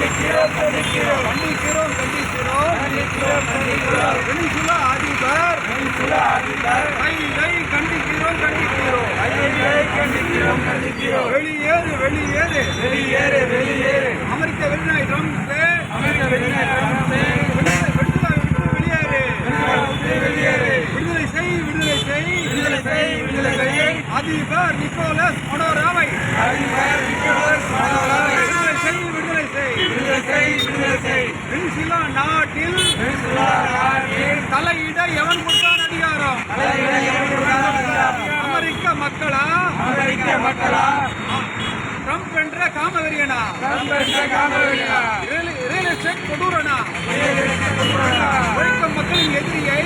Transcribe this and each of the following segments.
கண்டிக்கிறோம் கண்டிக்கிறோம். கண்டிக்கிறோம் கண்டிக்கிறோம். கண்டிக்கிறோம் வெனிசுலா அதிபர். வெனிசுலா அதிபர். கைதை கண்டிக்கிறோம் கண்டிக்கிறோம். கைதிகளை கண்டிக்கிறோம் கண்டிக்கிறோம். வெளியேறு வெளியேறு. வெளியேறு வெளியேறு. அமெரிக்க வெளிநாய் ட்ரம்ப்ஸே. அமெரிக்க செய் அதிபர் நிக்கோலஸ் மனோராவை அதிபர் நிக்கோலஸ் வெனிசுலா நாட்டில் தலையிட எவன் கொடுத்தான் அதிகாரம்? அமெரிக்க மக்களா? அமெரிக்க மக்களா? ட்ரம்ப் என்ற காமவெறியனா? Real estate கொடூரனா? உழைக்கும் மக்களின் எதிரியை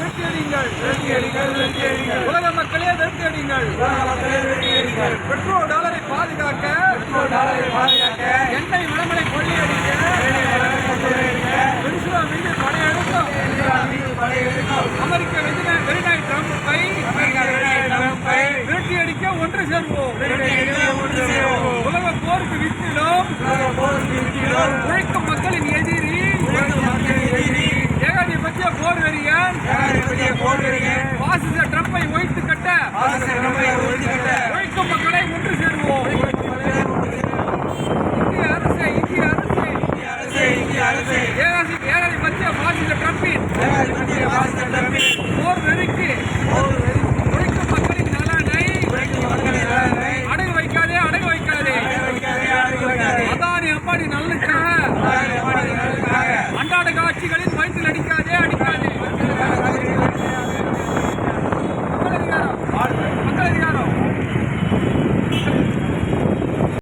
வெற்றியடிகள் வெற்றியடிகள் உலக மக்களே பாதுகாக்க பெட்ரோல் டாலரை பாதுகாக்க எண்ணெய் அமெரிக்க வெளிநாட்டம்பை விரட்டியடிக்க ஒன்று சேர்வோம். உலக போருக்கு வித்திடும். உழைக்கும் மக்களின் எதிரி. ஏகாதிபத்திய போர் வெறியன் பாசிச ட்ரம்பை ஒழித்து கட்ட. உழைக்கும் மக்களை ஒன்று சேர்வோம். இந்திய அரசு இந்திய அரசு. இந்திய அரசு ஏகாதிபத்திய பாசிச ட்ரம்பின்.